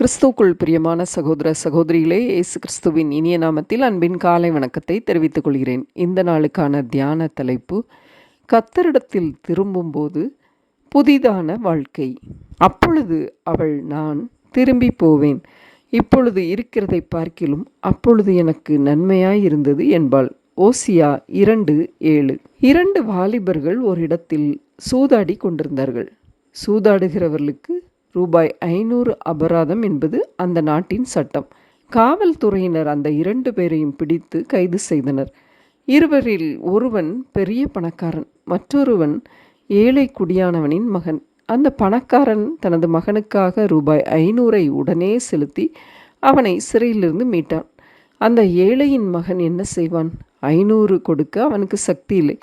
கிறிஸ்துக்குள் பிரியமான சகோதர சகோதரிகளே இயேசு கிறிஸ்துவின் இனிய நாமத்தில் அன்பின் காலை வணக்கத்தை தெரிவித்துக் கொள்கிறேன். இந்த நாளுக்கான தியான தலைப்பு கத்தரிடத்தில் திரும்பும்போது புதிதான வாழ்க்கை. அப்பொழுது அவள் நான் திரும்பி போவேன். இப்பொழுது இருக்கிறதை பார்க்கிலும் அப்பொழுது எனக்கு நன்மையாய் இருந்தது என்பாள். ஓசியா இரண்டு ஏழு. இரண்டு வாலிபர்கள் ஒரு இடத்தில் சூதாடி கொண்டிருந்தார்கள். சூதாடுகிறவர்களுக்கு ரூபாய் ஐநூறு அபராதம் என்பது அந்த நாட்டின் சட்டம். காவல்துறையினர் அந்த இரண்டு பேரையும் பிடித்து கைது செய்தனர். இருவரில் ஒருவன் பெரிய பணக்காரன் மற்றொருவன் ஏழை குடியானவனின் மகன். அந்த பணக்காரன் தனது மகனுக்காக ரூபாய் ஐநூறை உடனே செலுத்தி அவனை சிறையிலிருந்து மீட்டான். அந்த ஏழையின் மகன் என்ன செய்வான்? ஐநூறு கொடுக்க அவனுக்கு சக்தி இல்லை.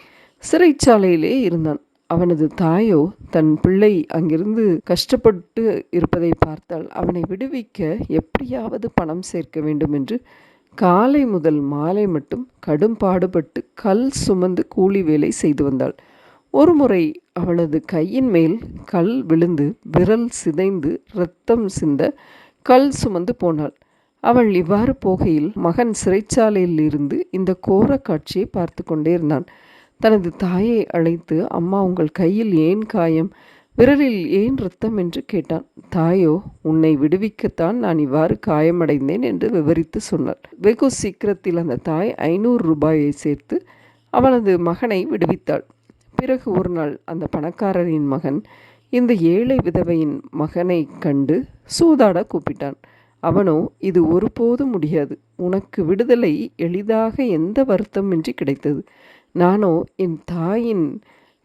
சிறைச்சாலையிலே இருந்தான். அவனது தாயோ தன் பிள்ளை அங்கிருந்து கஷ்டப்பட்டு இருப்பதை பார்த்தால் அவனை விடுவிக்க எப்படியாவது பணம் சேர்க்க வேண்டும் என்று காலை முதல் மாலை மட்டும் கடும் பாடுபட்டு கல் சுமந்து கூலி வேலை செய்து வந்தாள். ஒருமுறை அவளது கையின் மேல் கல் விழுந்து விரல் சிதைந்து இரத்தம் சிந்த கல் சுமந்து போனாள். அவள் இவ்வாறு போகையில் மகன் சிறைச்சாலையில் இருந்து இந்த கோர காட்சியை பார்த்து கொண்டே இருந்தான். தனது தாயை அழைத்து அம்மா உங்கள் கையில் ஏன் காயம்? விரலில் ஏன் ரத்தம்? என்று கேட்டான். தாயோ உன்னை விடுவிக்கத்தான் நான் இவ்வாறு காயமடைந்தேன் என்று விவரித்து சொன்னார். வெகு சீக்கிரத்தில் அந்த தாய் ஐநூறு ரூபாயை சேர்த்து அவனது மகனை விடுவித்தாள். பிறகு ஒரு நாள் அந்த பணக்காரரின் மகன் இந்த ஏழை விதவையின் மகனை கண்டு சூதாட கூப்பிட்டான். அவனோ இது ஒருபோதும் முடியாது. உனக்கு விடுதலை எளிதாக எந்த வருத்தமின்றி கிடைத்தது? நானோ என் தாயின்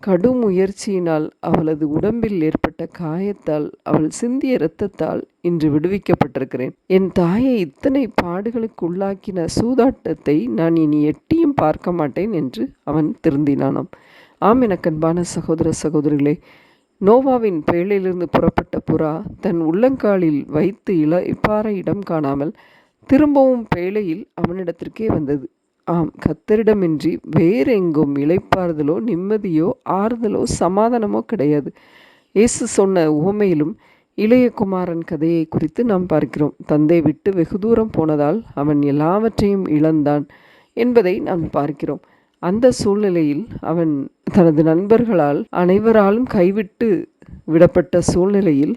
கடும் முயற்சியினால் அவளது உடம்பில் ஏற்பட்ட காயத்தால் அவள் சிந்திய இரத்தத்தால் இன்று விடுவிக்கப்பட்டிருக்கிறேன். என் தாயை இத்தனை பாடுகளுக்கு உள்ளாக்கின சூதாட்டத்தை நான் இனி எட்டியும் பார்க்க மாட்டேன் என்று அவன் திருந்தினானாம். ஆம் எனக்கன்பான சகோதர சகோதரிகளே நோவாவின் பேழையிலிருந்து புறப்பட்ட புறா தன் உள்ளங்காலில் வைத்து இள இப்பாறை இடம் காணாமல் திரும்பவும் பேழையில் அவனிடத்திற்கே வந்தது. ஆம் கத்தரிடமின்றி வேறெங்கும் இழைப்பாறுதலோ நிம்மதியோ ஆறுதலோ சமாதானமோ கிடையாது. இயேசு சொன்ன உவமையிலும் இளையகுமாரன் கதையை குறித்து நாம் பார்க்கிறோம். தந்தை விட்டு வெகு தூரம் போனதால் அவன் எல்லாவற்றையும் இழந்தான் என்பதை நாம் பார்க்கிறோம். அந்த சூழ்நிலையில் அவன் தனது நண்பர்களால் அனைவராலும் கைவிட்டு விடப்பட்ட சூழ்நிலையில்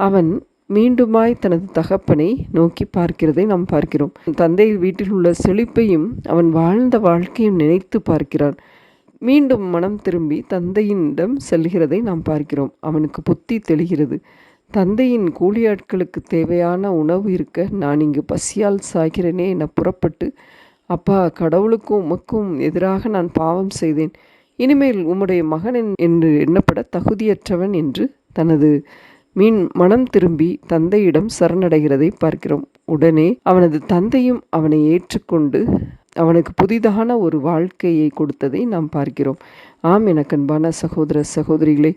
அவன் மீண்டுமாய் தனது தகப்பனை நோக்கி பார்க்கிறதை நாம் பார்க்கிறோம். தந்தை வீட்டில் உள்ள செழிப்பையும் அவன் வாழ்ந்த வாழ்க்கையும் நினைத்து பார்க்கிறான். மீண்டும் மனம் திரும்பி தந்தையினிடம் செல்கிறதை நாம் பார்க்கிறோம். அவனுக்கு புத்தி தெளிகிறது. தந்தையின் கூலியாட்களுக்கு தேவையான உணவு இருக்க நான் இங்கு பசியால் சாகிறேனே என புறப்பட்டு அப்பா கடவுளுக்கும் உமக்கும் எதிராக நான் பாவம் செய்தேன். இனிமேல் உம்முடைய மகன் என்று எண்ணப்பட தகுதியற்றவன் என்று தனது மீன் மனம் திரும்பி தந்தையிடம் சரணடைகிறதை பார்க்கிறோம். உடனே அவனது தந்தையும் அவனை ஏற்றுக்கொண்டு அவனுக்கு புதிதான ஒரு வாழ்க்கையை கொடுத்ததை நாம் பார்க்கிறோம். ஆம் எனக்கன்பான சகோதர சகோதரிகளே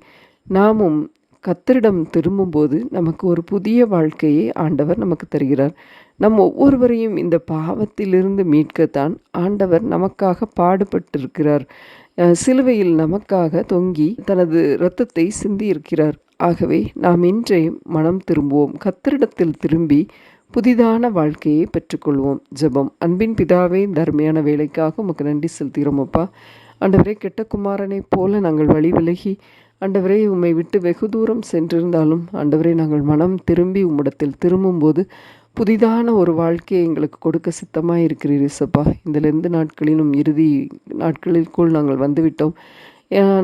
நாமும் கத்தரிடம் திரும்பும்போது நமக்கு ஒரு புதிய வாழ்க்கையை ஆண்டவர் நமக்கு தருகிறார். நம் ஒவ்வொருவரையும் இந்த பாவத்திலிருந்து மீட்கத்தான் ஆண்டவர் நமக்காக பாடுபட்டிருக்கிறார். சிலுவையில் நமக்காக தொங்கி தனது இரத்தத்தை சிந்தியிருக்கிறார். ஆகவே நாம் இன்றே மனம் திரும்புவோம். கத்தரிடத்தில் திரும்பி புதிதான வாழ்க்கையை பெற்றுக்கொள்வோம். ஜெபம். அன்பின் பிதாவே தர்மையான வேலைக்காக உமக்கு நன்றி செலுத்துகிறோம் அப்பா. ஆண்டவரே கெட்ட குமாரனைப் போல நாங்கள் வழி விலகி ஆண்டவரே உம்மை விட்டு வெகு தூரம் சென்றிருந்தாலும் ஆண்டவரே நாங்கள் மனம் திரும்பி உம்மிடத்தில் திரும்பும்போது புதிதான ஒரு வாழ்க்கையை எங்களுக்கு கொடுக்க சித்தமாக இருக்கிறீர் இசப்பா இதிலிருந்து லெந்து நாட்களிலும் இறுதி நாட்களுக்குள் நாங்கள் வந்துவிட்டோம்.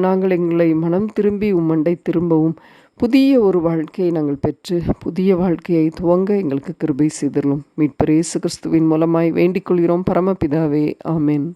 நாங்கள் எங்களை மனம் திரும்பி உம்மண்டை திரும்பவும் புதிய ஒரு வாழ்க்கையை நாங்கள் பெற்று புதிய வாழ்க்கையை துவங்க எங்களுக்கு கிருபை செய்திடலும். மீட்பர் இயேசு கிறிஸ்துவின் மூலமாய் வேண்டிக் கொள்கிறோம். பரமபிதாவே ஆமேன்.